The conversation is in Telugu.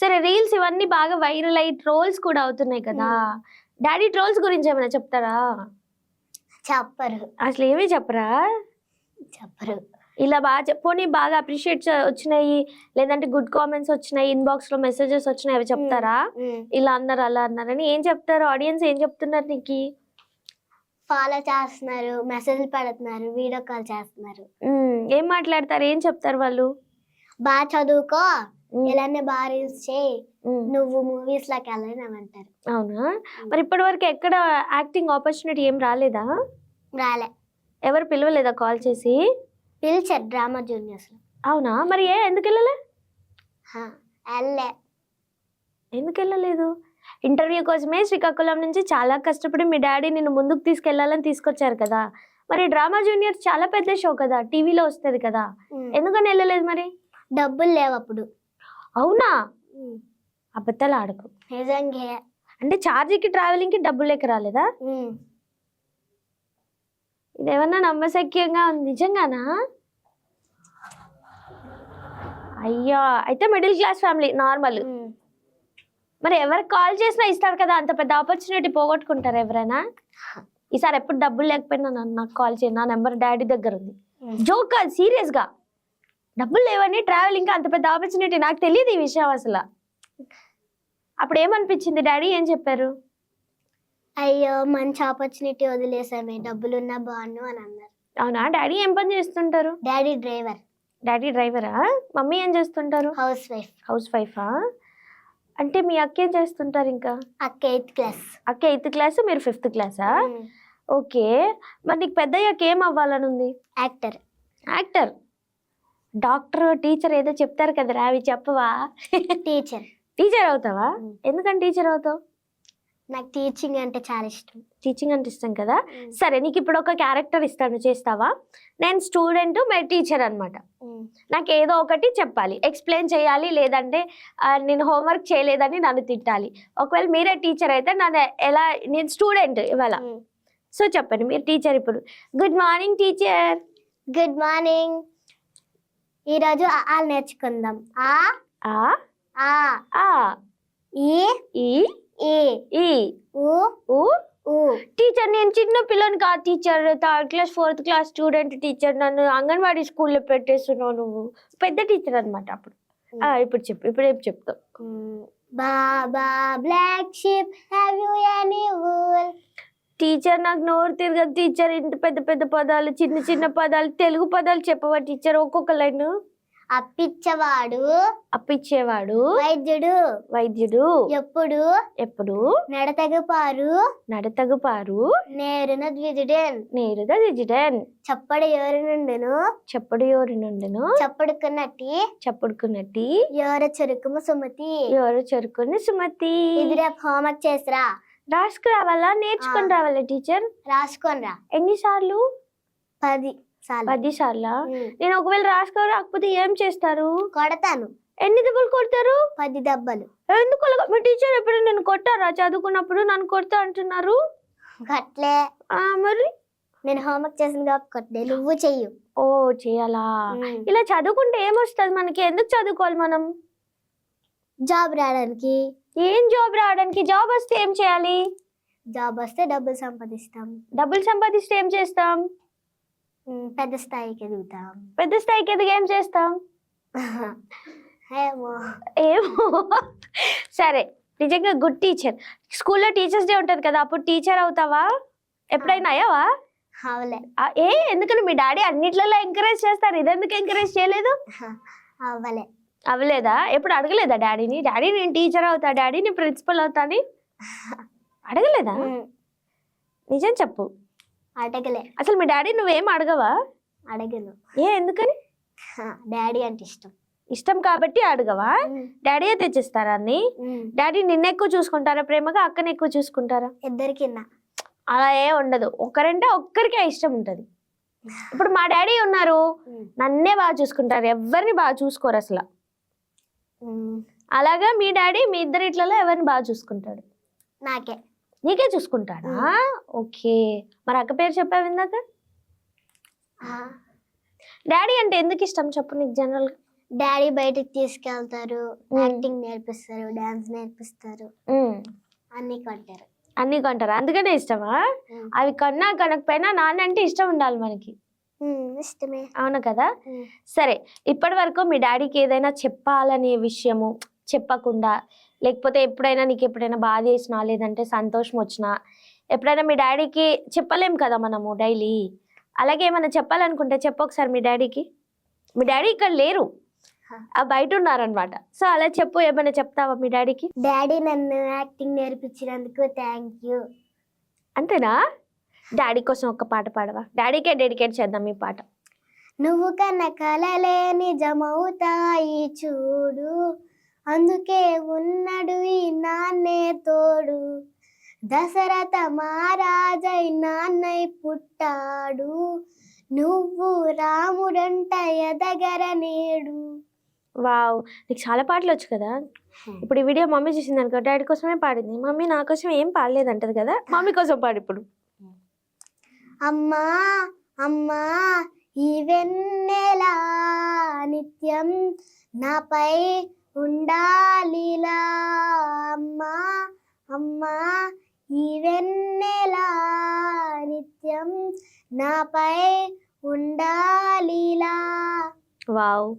సరే రీల్స్ ఇవన్నీ బాగా వైరల్ అయ్యి ట్రోల్స్ కూడా అవుతున్నాయి కదా. డాడీ ట్రోల్స్ గురించి ఏమైనా చెప్తారా? చెప్పరు. అసలు ఏమీ చెప్పరా? చెప్పరు. ఇలా బాగా చెప్- పోనీ బాగా అప్రిషియేట్ వచ్చినాయి లేదంటే గుడ్ కామెంట్స్ వచ్చినాయి ఇన్బాక్స్లో మెసేజెస్ వచ్చినాయి అవి చెప్తారా. ఇలా అన్నారు అలా అన్నారని ఏం చెప్తారు? ఆడియన్స్ ఏం చెప్తున్నారు నీకు? ఫాలో చేస్తున్నారు మెసేజ్లు పెడుతున్నారు వీడియో కాల్ చేస్తున్నారు. ఏం మాట్లాడతారు? ఏం చెప్తారు వాళ్ళు? బాగా చదువుకో ఇలానే బాగా రీల్స్ చేయి ఉమ్, నువ్వు మూవీస్ లాకి వెళ్ళని అంటారు అవునా మరి ఇప్పటి వరకు ఎక్కడ యాక్టింగ్ ఆపర్చునిటీ ఏం రాలేదా? రాలే. ఎవరు పిలవలేదా కాల్ చేసి? పిలిచారు డ్రామా జూనియర్స్లో. అవునా? మరి ఏ ఎందుకు వెళ్ళలే? హా, వెళ్ళే ఎందుకు వెళ్ళలేదు? ఇంటర్వ్యూ కోసమే శ్రీకాకుళం నుంచి చాలా కష్టపడి మీ డాడీ నిన్ను ముందుకు తీసుకెళ్ళాలని తీసుకొచ్చారు కదా. మరి డ్రామా జూనియర్స్ చాలా పెద్ద షో కదా టీవీలో వస్తుంది కదా. ఉమ్. ఎందుకని వెళ్ళలేదు మరి? డబ్బులు లేవు అప్పుడు అవునా. అబద్ధాలు ఆడకు. నిజంగా. అంటే ఛార్జీకి ట్రావెలింగ్కి డబ్బులు లెక్క రాలేదా? ఉమ్. ఇదేమన్నా నమ్మశక్యంగా ఉంది? నిజంగానా? అయ్యా అయితే మిడిల్ క్లాస్ ఫ్యామిలీ నార్మల్. మరి ఎవరికి కాల్ చేసినా ఇస్తారు కదా అంత పెద్ద ఆపర్చునిటీ పోగొట్టుకుంటారు ఎవరైనా? ఈసారి ఎప్పుడు డబ్బులు లేకపోయినా నన్ను నాకు కాల్ చేయండి నా నెంబర్ డాడీ దగ్గర ఉంది. జోక్ కాదు సీరియస్గా డబ్బులు లేవని ట్రావెల్ ఇంకా అంత పెద్ద ఆపర్చునిటీ నాకు తెలియదు ఈ విషయం అసలు. అప్పుడు ఏమనిపించింది డాడీ? ఏం చెప్పారు? అయ్యో మంచి ఆపర్చునిటీ వదిలేసామే. డబ్బులున్నా బాగుండు అని అన్నారు. అవునా? డాడీ ఏం పని చేస్తుంటారు? Daddy driver. డాడీ డ్రైవరా? మమ్మీ ఏం చేస్తుంటారు? Housewife. హౌస్ వైఫా? అంటే మీ అక్క ఏం చేస్తుంటారు ఇంకా? అక్క ఎయిత్ క్లాస్. అక్క ఎయిత్ క్లాస్ మీరు ఫిఫ్త్ క్లాసా? ఓకే. మరి నీకు పెద్ద అయ్యాక ఏం అవ్వాలని ఉంది యాక్టర్. యాక్టర్. డాక్టర్ టీచర్ ఏదో చెప్తారు కదరా అవి చెప్పవా? టీచర్. టీచర్ అవుతావా. ఎందుకని టీచర్ అవుతావు? నాకు టీచింగ్ అంటే చాలా ఇష్టం. టీచింగ్ అంటే ఇష్టం కదా? సరే నీకు ఇప్పుడు ఒక క్యారెక్టర్ ఇస్తాను చేస్తావా? నేను స్టూడెంట్ మై టీచర్ అన్నమాట. ఉమ్. నాకు ఏదో ఒకటి చెప్పాలి. ఎక్స్ప్లెయిన్ చేయాలి లేదంటే నేను హోంవర్క్ చేయలేదని నన్ను తిట్టాలి. ఒకవేళ మీరే టీచర్ అయితే నన్ను ఎలా నేను స్టూడెంట్ ఇవాళ. సో చెప్పండి మీరు టీచర్ ఇప్పుడు. Good morning teacher. Good morning. ఈరోజు ఆలు నేర్చుకుందాం. ఆ ఆ ఆ ఆ ఈ ఈ ఈ ఈ ఊ ఊ. ఊ. టీచర్ నేను చిన్న పిల్లని కాదు teacher third class fourth class student teacher నన్ను అంగన్వాడీ స్కూల్లో పెట్టేస్తున్నావు నువ్వు. పెద్ద టీచర్ అనమాట అప్పుడు. ఆ, ఇప్పుడు చెప్పు ఇప్పుడు ఏం చెప్తావు బాబా బ్లాక్ షిప్ టీచర్ నాకు నోరు తిరగదు. టీచర్ ఇంత పెద్ద పెద్ద పదాలు చిన్న చిన్న పదాలు తెలుగు పదాలు చెప్పవా టీచర్ ఒక్కొక్క లైన్? అప్పిచ్చవాడు. అప్పిచ్చేవాడు. వైద్యుడు. వైద్యుడు. ఎప్పుడు? ఎప్పుడు? నడతగపారు. నడతగుపారు. నేరున ద్విజుడెన్. నేరుగా దిజిడన్ చప్పడి ఎవరి నుండును? చప్పుడు ఎవరి నుండిను? చప్పుడుకున్నట్టి చప్పుడుకున్నట్టి ఎవర చెరుకుము సుమతి? ఎవరు చెరుకుని సుమతి? ఇది రేపు హోంవర్క్ చేసిరా? రాసుకురావాలా నేర్చుకొని. రావాలా టీచర్? రాసుకోనరా ఎన్నిసార్లు పది సార్లు. పది సార్లా. నేను ఒకవేళ రాసుకో రాకపోతే ఏం చేస్తారు? కొడతాను. ఎన్ని దెబ్బలు కొడతారు? పది దెబ్బలు. ఎందుకు? మీ టీచర్ ఎప్పుడు నేను కొట్టారా చదువుకున్నప్పుడు? నన్ను కొడతా అంటున్నారు? గట్లే ఆ మరి? నేను హోంవర్క్ చేసిన కాబట్టి కొట్టే నువ్వు చెయ్యు. ఓ చేయాలా. ఇలా చదువుకుంటే ఏమొస్తుంది మనకి? ఎందుకు చదువుకోవాలి మనం? జాబ్ రావడానికి. ఏం జాబ్ రావడానికి? జాబ్ వస్తే ఏం చేయాలి? జాబ్ వస్తే డబ్బులు సంపాదిస్తాం. డబ్బులు సంపాదిస్తే ఏం చేస్తాం? పెద్ద స్థాయికి ఎదుగుతాం. పెద్ద స్థాయికి ఎదిగి ఏం చేస్తాం? ఏమో. ఏమో. సరే నిజంగా గుడ్ టీచర్ స్కూల్లో టీచర్స్ డే ఉంటుంది కదా అప్పుడు టీచర్ అవుతావా? ఎప్పుడైనా అయ్యావా? అవలే. ఏ ఎందుకని మీ డాడీ అన్నిట్లలో ఎంకరేజ్ చేస్తారు? ఇదెందుకు ఎంకరేజ్ చేయలేదు? అవ్వలే. అవ్వలేదా? ఎప్పుడు అడగలేదా డాడీని? డాడీ నేను టీచర్ అవుతా డాడీ నేను ప్రిన్సిపల్ అవుతా అని? అడగలేదా? నిజం చెప్పు. అడగలే. అసలు మీ డాడీ నువ్వేం అడగవా? అడగను. ఏ ఎందుకని? డాడీ అంటే ఇష్టం. ఇష్టం కాబట్టి అడగవా? ఉమ్, డాడీ తెచ్చిస్తారా అన్ని? డాడీ నిన్న ఎక్కువ చూసుకుంటారా? ప్రేమగా అక్కని ఎక్కువ చూసుకుంటారా? ఇద్దరికి అలా ఏ ఉండదు. ఒక్కరంటే ఒక్కరికే ఇష్టం ఉంటుంది. ఇప్పుడు మా డాడీ ఉన్నారు. నన్నే బాగా చూసుకుంటారు. ఎవరిని బాగా చూసుకోరు అసలు. అలాగా మీ డాడీ మీ ఇద్దరి ఇట్లలో ఎవరిని బాగా చూసుకుంటాడు? నాకే. నీకే చూసుకుంటాడా? ఓకే. మరి అక్క పేరు చెప్పావు ఇందాక? డాడీ అంటే ఎందుకు ఇష్టం? చెప్పు నీకు జనరల్ డాడీ బయటికి తీసుకెళ్తారు. యాక్టింగ్ నేర్పిస్తారు డాన్స్ నేర్పిస్తారు. అన్ని కొంటారు. అన్ని కొంటారా? అందుకనే ఇష్టమా. అవి కొన్నా కొనకపోయినా నాన్న అంటే ఇష్టం ఉండాలి మనకి. ఇష్టమే. అవును కదా. సరే ఇప్పటి వరకు మీ డాడీకి ఏదైనా చెప్పాలనే విషయము చెప్పకుండా లేకపోతే ఎప్పుడైనా నీకు ఎప్పుడైనా బాధ చేసినా లేదంటే సంతోషం వచ్చినా ఎప్పుడైనా మీ డాడీకి చెప్పలేం కదా మనము డైలీ? అలాగే ఏమైనా చెప్పాలనుకుంటే చెప్పు ఒకసారి మీ డాడీకి. మీ డాడీ ఇక్కడ లేరు. ఆ బయట ఉన్నారనమాట సో అలా చెప్పు ఏమైనా చెప్తావా మీ డాడీకి? డాడీ నన్ను యాక్టింగ్ నేర్పించినందుకు థ్యాంక్ యూ. అంతేనా? డాడీ కోసం ఒక పాట పాడవా? డాడీకే డెడికేట్ చేద్దాం ఈ పాట. నువ్వు కన్న కలలే నిజమవుతాయి చూడు. అందుకే ఉన్నడు ఈ నాన్నే తోడు. దశరథ మహారాజై నాన్నై పుట్టాడు. నువ్వు రాముడంట ఎదగర నేడు. వావ్ నీకు చాలా పాటలు వచ్చు కదా? ఇప్పుడు ఈ వీడియో మమ్మీ చూసింది అనుకో డాడీ కోసమే పాడింది. మమ్మీ నా కోసం ఏం పాడలేదు అంటది కదా? మమ్మీ కోసం పాడు ఇప్పుడు. అమ్మా అమ్మా ఈ వెన్నెలా నిత్యం నాపై ఉండాలిలా. అమ్మా అమ్మా ఈ వెన్నెలా నిత్యం నాపై ఉండాలిలా. వావ్.